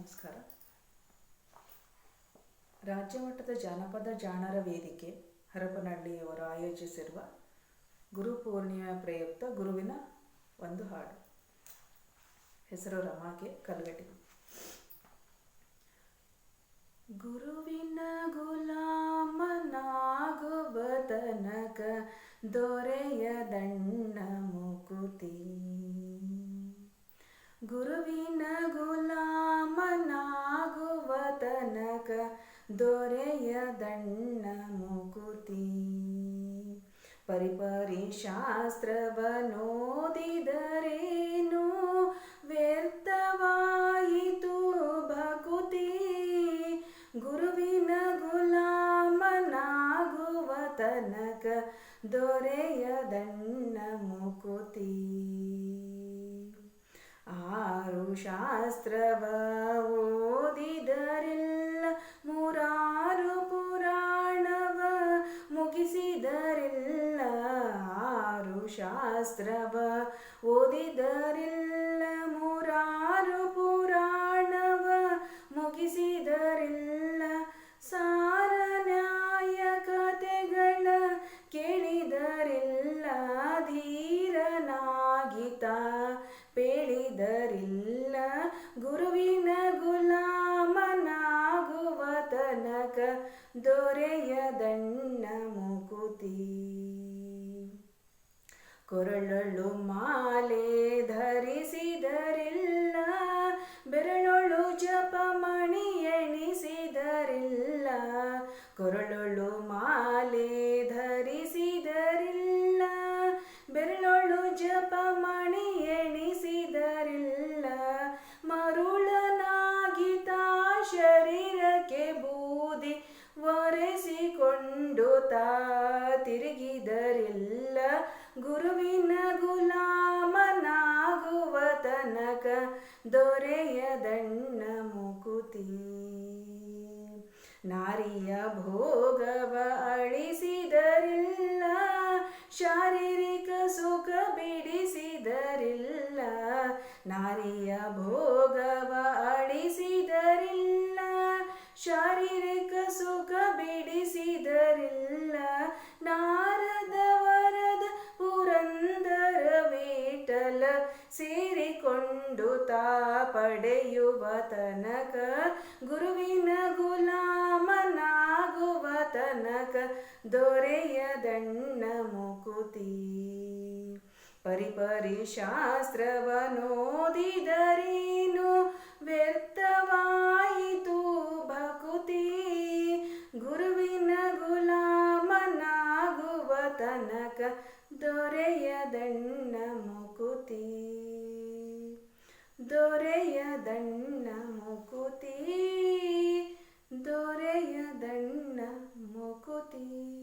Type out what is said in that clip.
ನಮಸ್ಕಾರ. ರಾಜ್ಯ ಮಟ್ಟದ ಜಾನಪದ ಜಾಣರ ವೇದಿಕೆ ಹರಪನಹಳ್ಳಿಯವರು ಆಯೋಜಿಸಿರುವ ಗುರು ಪೂರ್ಣಿಮೆ ಪ್ರಯುಕ್ತ ಗುರುವಿನ ಒಂದು ಹಾಡು. ಹೆಸರು ರಮಾಗೆ ಕಲ್ಗಟಿ ಗುರುವಿನ ಗುಲಾಮನಾಗುವ ತನಕ ದೊರೆಯ ತನಕ ದೊರೆಯ ದಣ್ಣ ಮುಕುತಿ. ಪರಿಪರಿ ಶಾಸ್ತ್ರವನೋದಿದರೇನು ವ್ಯರ್ಥವಾಯಿತು ಭಕುತಿ. ಗುರುವಿನ ಗುಲಾಮನಾಗುವ ತನಕ ದೊರೆಯ ದಣ್ಣ ಮುಕುತಿ. ಆರು ಶಾಸ್ತ್ರವ ಓದಿದರಿಲ್ಲ ಶಾಸ್ತ್ರವ ಓದಿದರಿಲ್ಲ ಮೂರಾರು ಪುರಾಣವ ಮುಗಿಸಿದರಿಲ್ಲ ಸಾರ ನ್ಯಾಯ ಕಥೆಗಳ ಕೇಳಿದರಿಲ್ಲ ಧೀರನಾಗಿತ ಪೇಳಿದರಿಲ್ಲ ಗುರುವಿನ ಗುಲಾಮನಾಗುವ ತನಕ ದೊರೆಯ ಕೊರಳಳು ಮಾಲೆ ಧರಿಸಿದರಿಲ್ಲ ಬೆರಳೊಳು ಜಪಮಣಿ ಎಣಿಸಿದರಿಲ್ಲ. ಕೊರಳೊಳು ಮಾಲೆ ಗುರುವಿನ ಗುಲಾಮನಾಗುವ ತನಕ ದೊರೆಯ ದಣ್ಣ ಮುಕುತಿ. ನಾರಿಯ ಭೋಗವ ಅಳಿಸಿದರಿಲ್ಲ, ಶಾರೀರಿಕ ಸುಖ ಬಿಡಿಸಿದರಿಲ್ಲ, ನಾರಿಯ ಭೋಗವ ಅಳಿಸಿದರಿಲ್ಲ, ಶಾರೀರಿಕ ಸುಖ ಬಿಡಿಸಿದರಿಲ್ಲ ನಾರದ ವಿಠಲ ಸೇರಿಕೊಂಡು ತಾ ಪಡೆಯುವ ತನಕ, ಗುರುವಿನ ಗುಲಾಮನಾಗುವ ತನಕ ದೊರೆಯ ದಣ್ಣ ಮುಕುತಿ. ಪರಿಪರಿ ಶಾಸ್ತ್ರವನೋದಿದರೇನು ವ್ಯರ್ಥವಾಯಿತು ಭಕುತಿ. ಗುರುವಿನ ಗುಲಾಮನಾಗುವ ತನಕ ದೊರೆಯ ದಣ್ಣ ಮುಕುತಿ. ದೊರೆಯ ದಣ್ಣ ಮುಕುತಿ. ದೊರೆಯ ದಣ್ಣ ಮುಕುತಿ.